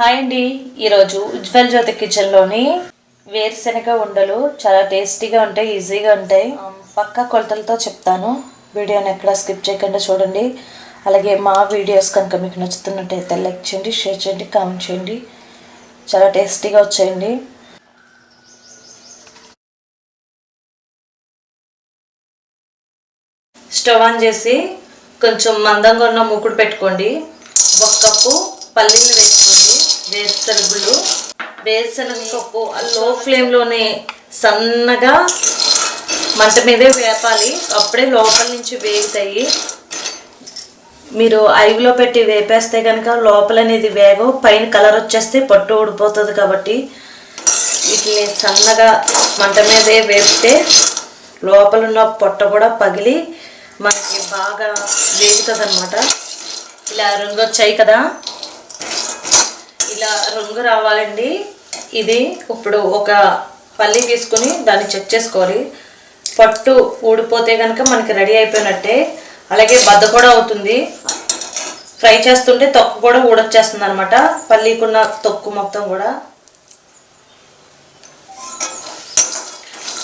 Hi అండి. ఈరోజు ఉజ్వల్ జ్యోతి కిచెన్లోని వేరుశనగ ఉండలు చాలా టేస్టీగా ఉంటాయి ఈజీగా ఉంటాయి. పక్కా కొలతలతో చెప్తాను. వీడియోని ఎక్కడ స్కిప్ చేయకుండా చూడండి. అలాగే మా వీడియోస్ కనుక మీకు నచ్చుతున్నట్టయితే లైక్ చేయండి షేర్ చేయండి కామెంట్ చేయండి. చాలా టేస్టీగా వచ్చాయండి. స్టవ్ ఆన్ చేసి కొంచెం మందంగా ఉన్న మూకుడు పెట్టుకోండి. ఒక కప్పు పల్లీలు వేసుకోండి. వేరుశనగులు వేరుశనగ లో ఫ్లేమ్లోనే సన్నగా మంట మీదే వేపాలి. అప్పుడే లోపల నుంచి వేగుతాయి. మీరు ఐగులో పెట్టి వేపేస్తే కనుక లోపల అనేది వేగం పైన కలర్ వచ్చేస్తే పట్టు ఊడిపోతుంది కాబట్టి వీటిని సన్నగా మంట మీదే వేపితే లోపల ఉన్న పొట్ట కూడా పగిలి మనకి బాగా వేగుతుంది అనమాట ఇలా రంగు వచ్చాయి కదా. ఇలా రంగు రావాలండి. ఇది ఇప్పుడు ఒక పల్లి తీసుకుని దాన్ని చెక్ చేసుకోవాలి. పట్టు ఊడిపోతే కనుక మనకి రెడీ అయిపోయినట్టే. అలాగే బద్ద కూడా అవుతుంది. ఫ్రై చేస్తుంటే తొక్కు కూడా ఊడొచ్చేస్తుంది అనమాట పల్లీకున్న తొక్కు మొత్తం కూడా.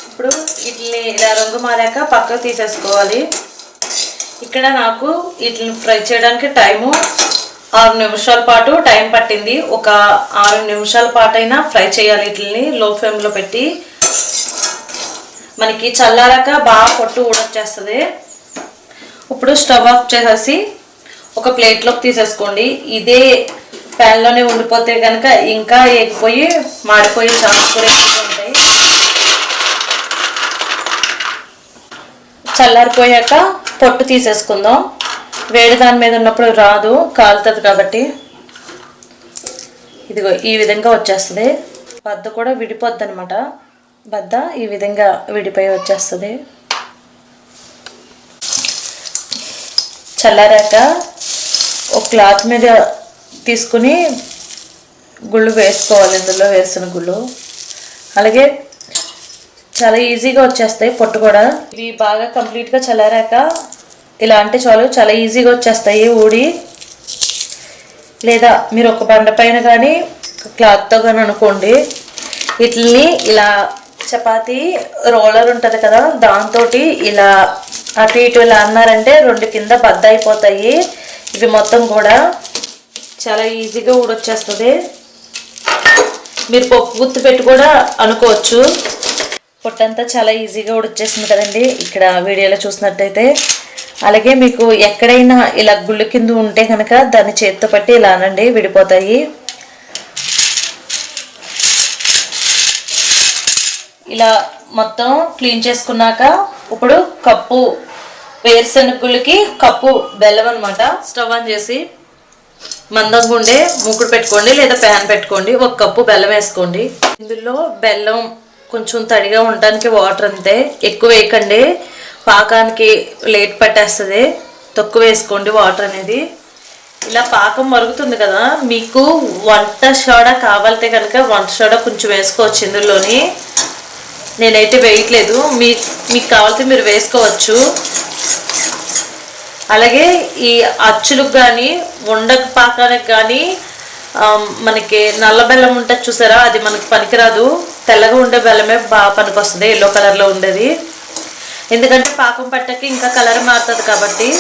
ఇప్పుడు వీటిని ఇలా రంగు మారాక పక్కకు తీసేసుకోవాలి. ఇక్కడ నాకు వీటిని ఫ్రై చేయడానికి టైము ఆరు నిమిషాల పాటు టైం పట్టింది. ఒక ఆరు నిమిషాల పాటు అయినా ఫ్రై చేయాలి వీటిని లో ఫ్లేమ్లో పెట్టి మనకి చల్లారాక బాగా పొట్టు ఊడొచ్చేస్తుంది. ఇప్పుడు స్టవ్ ఆఫ్ చేసేసి ఒక ప్లేట్లోకి తీసేసుకోండి. ఇదే ప్యాన్లోనే ఉండిపోతే కనుక ఇంకా ఎగిపోయి మాడిపోయి ఛాన్స్ కూడా ఎక్కువ ఉంటాయి. చల్లారిపోయాక పొట్టు తీసేసుకుందాం. వేడి దాని మీద ఉన్నప్పుడు రాదు కాలుతుంది కాబట్టి. ఇదిగో ఈ విధంగా వచ్చేస్తుంది. బద్ద కూడా విడిపోద్ది అనమాట బద్ద ఈ విధంగా విడిపోయి వచ్చేస్తుంది. చల్లారాక ఒక క్లాత్ మీద తీసుకుని గుళ్ళు వేసుకోవాలి ఇందులో వేసిన గుళ్ళు. అలాగే చాలా ఈజీగా వచ్చేస్తాయి పొట్టు కూడా. ఇవి బాగా కంప్లీట్గా చల్లారాక ఇలా అంటే చాలు చాలా ఈజీగా వచ్చేస్తాయి ఊడి. లేదా మీరు ఒక బండ పైన కానీ క్లాత్తో కానీ అనుకోండి. వీటిని ఇలా చపాతి రోలర్ ఉంటుంది కదా దాంతో ఇలా అటు ఇటు ఇలా అన్నారంటే రెండు కింద బద్ద అయిపోతాయి ఇవి మొత్తం కూడా చాలా ఈజీగా ఊడొచ్చేస్తుంది. మీరు పప్పు గుర్తు పెట్టి కూడా అనుకోవచ్చు. పొట్టంతా చాలా ఈజీగా ఉడిచేసింది కదండి. ఇక్కడ వీడియోలో చూసినట్టయితే. అలాగే మీకు ఎక్కడైనా ఇలా గుళ్ళు కింద ఉంటే కనుక దాన్ని చేత్తో పట్టి ఇలా అనండి విడిపోతాయి. ఇలా మొత్తం క్లీన్ చేసుకున్నాక ఇప్పుడు కప్పు వేరుశనగుళ్ళకి కప్పు బెల్లం అనమాట స్టవ్ ఆన్ చేసి మందంగా ఉండే మూకుడు పెట్టుకోండి లేదా ప్యాన్ పెట్టుకోండి ఒక కప్పు బెల్లం వేసుకోండి. ఇందులో బెల్లం కొంచెం తడిగా ఉండటానికి వాటర్ అంతే ఎక్కువ వేయకండి. పాకానికి లేట్ పట్టేస్తుంది. తక్కువ వేసుకోండి వాటర్ అనేది. ఇలా పాకం మరుగుతుంది కదా మీకు వంట సోడా కావాలంటే కనుక వంట సోడా కొంచెం వేసుకోవచ్చు ఇందులోని. నేనైతే వేయట్లేదు. మీ మీకు కావాలంటే మీరు వేసుకోవచ్చు. అలాగే ఈ అచ్చులకు కానీ ఉండక పాకానికి కానీ మనకి నల్ల బెల్లం ఉంటుంది చూసారా అది మనకి పనికిరాదు. తెల్లగా ఉండే బెల్లమే బాగా పనికి వస్తుంది ఎల్లో కలర్లో ఉండేది. ఎందుకంటే పాకం పట్టకి ఇంకా కలర్ మారుతుంది కాబట్టి.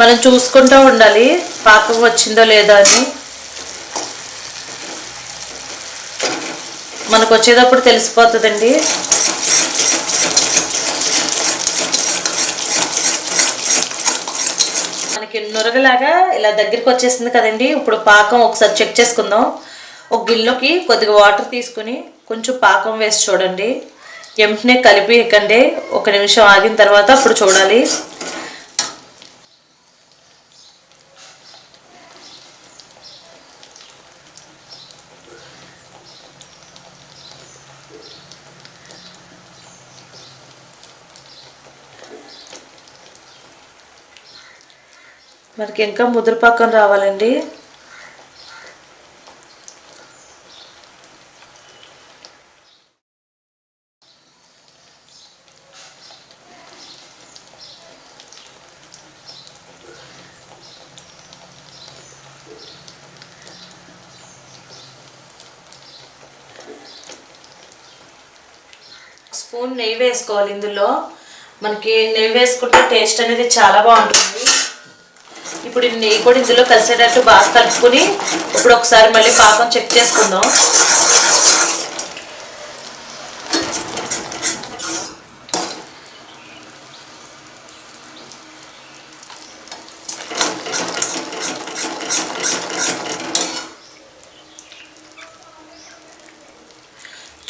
మనం చూసుకుంటూ ఉండాలి పాకం వచ్చిందో లేదో అని. మనకు వచ్చేటప్పుడు తెలిసిపోతుందండి. మనకి నురగలాగా ఇలా దగ్గరికి వచ్చేసింది కదండి. ఇప్పుడు పాకం ఒకసారి చెక్ చేసుకుందాం. ఒక గిన్నెలోకి కొద్దిగా వాటర్ తీసుకుని కొంచెం పాకం వేసి చూడండి. వెంటనే కలిపి ఎక్కండి. ఒక నిమిషం ఆగిన తర్వాత అప్పుడు చూడాలి. మనకి ఇంకా ముదురు పాకం రావాలండి. స్పూన్ నెయ్యి వేసుకోవాలి ఇందులో. మనకి నెయ్యి వేసుకుంటే టేస్ట్ అనేది చాలా బాగుంటుంది. ఇప్పుడు నెయ్యి కూడా ఇందులో కలిసేటట్టు బాగా కలుపుకొని ఇప్పుడు ఒకసారి మళ్ళీ పాకం చెక్ చేసుకుందాం.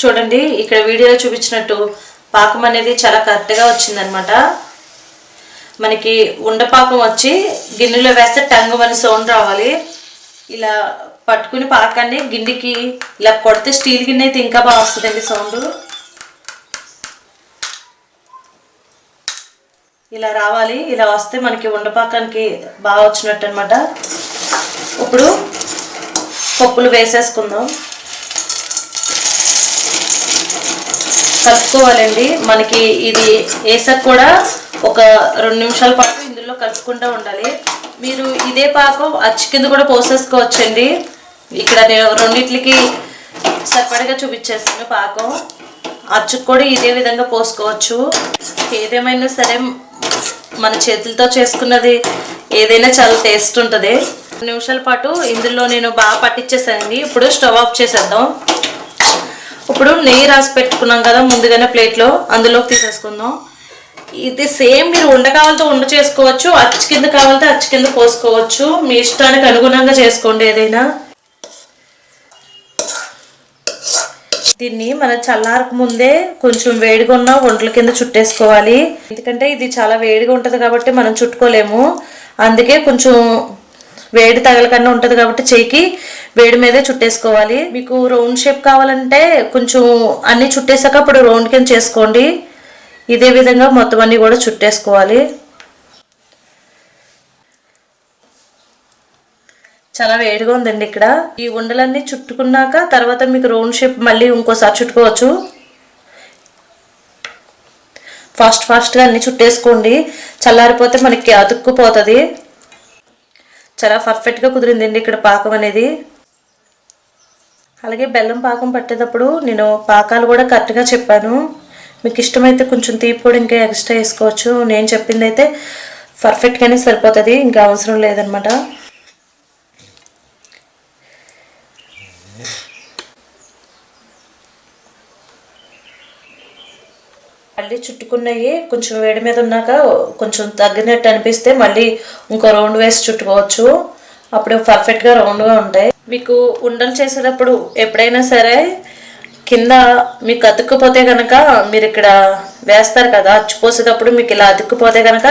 చూడండి ఇక్కడ వీడియోలో చూపించినట్టు పాకం అనేది చాలా కరెక్ట్గా వచ్చిందనమాట మనకి ఉండపాకం వచ్చి గిన్నెలో వేస్తే టంగు అని సౌండ్ రావాలి. ఇలా పట్టుకుని పాకాన్ని గిన్నెకి ఇలా కొడితే స్టీల్ గిన్నె అయితే ఇంకా బాగా వస్తుందండి సౌండ్. ఇలా రావాలి ఇలా వస్తే మనకి ఉండపాకానికి బాగా వచ్చినట్టు అనమాట ఇప్పుడు పప్పులు వేసేసుకుందాం. కలుపుకోవాలండి మనకి ఇది వేసాక కూడా ఒక రెండు నిమిషాల పాటు ఇందులో కలుపుకుంటూ ఉండాలి. మీరు ఇదే పాకం అచ్చి కింద కూడా పోసేసుకోవచ్చండి. ఇక్కడ నేను రెండిట్లకి సరిపడగా చూపించేస్తాను పాకం. అచ్చుకు కూడా ఇదే విధంగా పోసుకోవచ్చు. ఏదేమైనా సరే మన చేతులతో చేసుకున్నది ఏదైనా చాలా టేస్ట్ ఉంటుంది. రెండు నిమిషాల పాటు ఇందులో నేను బాగా పట్టించేసానండి. ఇప్పుడు స్టవ్ ఆఫ్ చేసేద్దాం. ఇప్పుడు నెయ్యి రాసి పెట్టుకున్నాం కదా ముందుగానే ప్లేట్లో అందులోకి తీసేసుకుందాం. ఇది సేమ్ మీరు ఉండ కావాలతో ఉండ చేసుకోవచ్చు అచ్చు కింద కావాలంటే అచ్చు కింద పోసుకోవచ్చు. మీ ఇష్టానికి అనుగుణంగా చేసుకోండి ఏదైనా. దీన్ని మన చల్లారక ముందే కొంచెం వేడిగా ఉన్న వంటల కింద చుట్టేసుకోవాలి. ఎందుకంటే ఇది చాలా వేడిగా ఉంటుంది కాబట్టి మనం చుట్టుకోలేము. అందుకే కొంచెం వేడి తగలకుండా ఉంటుంది కాబట్టి చేయికి వేడి మీదే చుట్టేసుకోవాలి. మీకు రౌండ్ షేప్ కావాలంటే కొంచెం అన్నీ చుట్టేసాక అప్పుడు రౌండ్ కింద చేసుకోండి. ఇదే విధంగా మొత్తం అన్నీ కూడా చుట్టేసుకోవాలి. చాలా వేడిగా ఉందండి ఇక్కడ. ఈ ఉండలన్నీ చుట్టుకున్నాక తర్వాత మీకు రౌండ్ షేప్ మళ్ళీ ఇంకోసారి చుట్టుకోవచ్చు. ఫాస్ట్ ఫాస్ట్గా అన్నీ చుట్టేసుకోండి. చల్లారిపోతే మనకి అతుక్కుపోతుంది. చాలా పర్ఫెక్ట్గా కుదిరిందండి ఇక్కడ పాకం అనేది. అలాగే బెల్లం పాకం పట్టేటప్పుడు నేను పాకాలు కూడా కరెక్ట్గా చెప్పాను. మీకు ఇష్టమైతే కొంచెం తీపి కూడా ఇంకా ఎక్స్ట్రా వేసుకోవచ్చు. నేను చెప్పింది అయితే పర్ఫెక్ట్గానే సరిపోతుంది ఇంకా అవసరం లేదనమాట. మళ్ళీ చుట్టుకున్నవి కొంచెం వేడి మీద ఉన్నాక కొంచెం తగ్గినట్టు అనిపిస్తే మళ్ళీ ఇంకో రౌండ్ వేసి చుట్టుకోవచ్చు. అప్పుడు పర్ఫెక్ట్గా రౌండ్గా ఉంటాయి. మీకు ఉండలు చేసేటప్పుడు ఎప్పుడైనా సరే కింద మీకు అతుక్కుపోతే కనుక మీరు ఇక్కడ వేస్తారు కదా అచ్చిపోసేటప్పుడు మీకు ఇలా అతుక్కుపోతే కనుక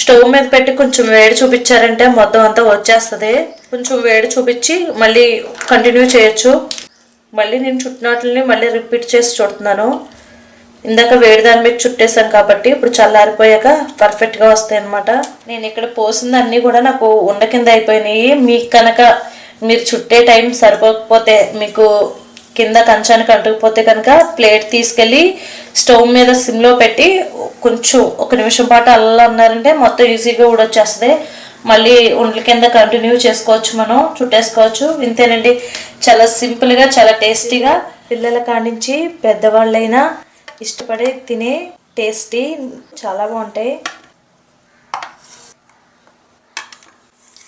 స్టవ్ మీద పెట్టి కొంచెం వేడి చూపించారంటే మొత్తం అంతా వచ్చేస్తుంది. కొంచెం వేడి చూపించి మళ్ళీ కంటిన్యూ చేయొచ్చు. మళ్ళీ నేను చుట్టినట్లని మళ్ళీ రిపీట్ చేసి చుడుతున్నాను. ఇందాక వేడి దాని మీద చుట్టేసాను కాబట్టి ఇప్పుడు చల్లారిపోయాక పర్ఫెక్ట్గా వస్తాయి అనమాట నేను ఇక్కడ పోసిందన్నీ కూడా నాకు ఉండ కింద అయిపోయినాయి. మీకు కనుక మీరు చుట్టే టైం సరిపోకపోతే మీకు కింద కంచానికి అంటుకుపోతే కనుక ప్లేట్ తీసుకెళ్ళి స్టవ్ మీద సిమ్లో పెట్టి కొంచెం ఒక నిమిషం పాటు అల్లా అన్నారంటే మొత్తం ఈజీగా ఊడొచ్చేస్తుంది. మళ్ళీ ఉండల కింద కంటిన్యూ చేసుకోవచ్చు మనం చుట్టేసుకోవచ్చు. ఇంతేనండి. చాలా సింపుల్గా చాలా టేస్టీగా పిల్లల కాడించి పెద్దవాళ్ళైనా ఇష్టపడే తినే టేస్టీ చాలా బాగుంటాయి.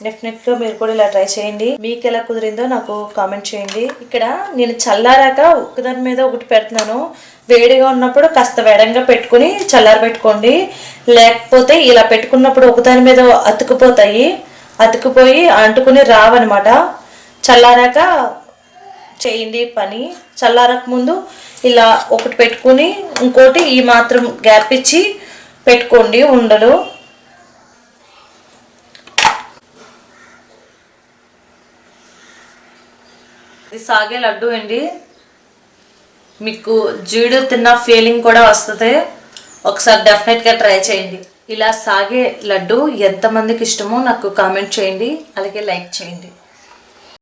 డెఫినెట్గా మీరు కూడా ఇలా ట్రై చేయండి. మీకు ఎలా కుదిరిందో నాకు కామెంట్ చేయండి. ఇక్కడ నేను చల్లారాక ఒకదాని మీద ఒకటి పెడుతున్నాను. వేడిగా ఉన్నప్పుడు కాస్త వేడంగా పెట్టుకుని చల్లార పెట్టుకోండి. లేకపోతే ఇలా పెట్టుకున్నప్పుడు ఒకదాని మీద అతుకుపోతాయి. అతుకుపోయి అంటుకుని రావన్నమాట. చల్లారాక చేయండి పని. చల్లారక ముందు ఇలా ఒకటి పెట్టుకుని ఇంకోటి ఈ మాత్రం గ్యాప్ ఇచ్చి పెట్టుకోండి ఉండలు. ఇది సాగే లడ్డు అండి. మీకు జీడు తిన్న ఫీలింగ్ కూడా వస్తుంది. ఒకసారి డెఫినెట్గా ట్రై చేయండి. ఇలా సాగే లడ్డు ఎంతమందికి ఇష్టమో నాకు కామెంట్ చేయండి. అలాగే లైక్ చేయండి.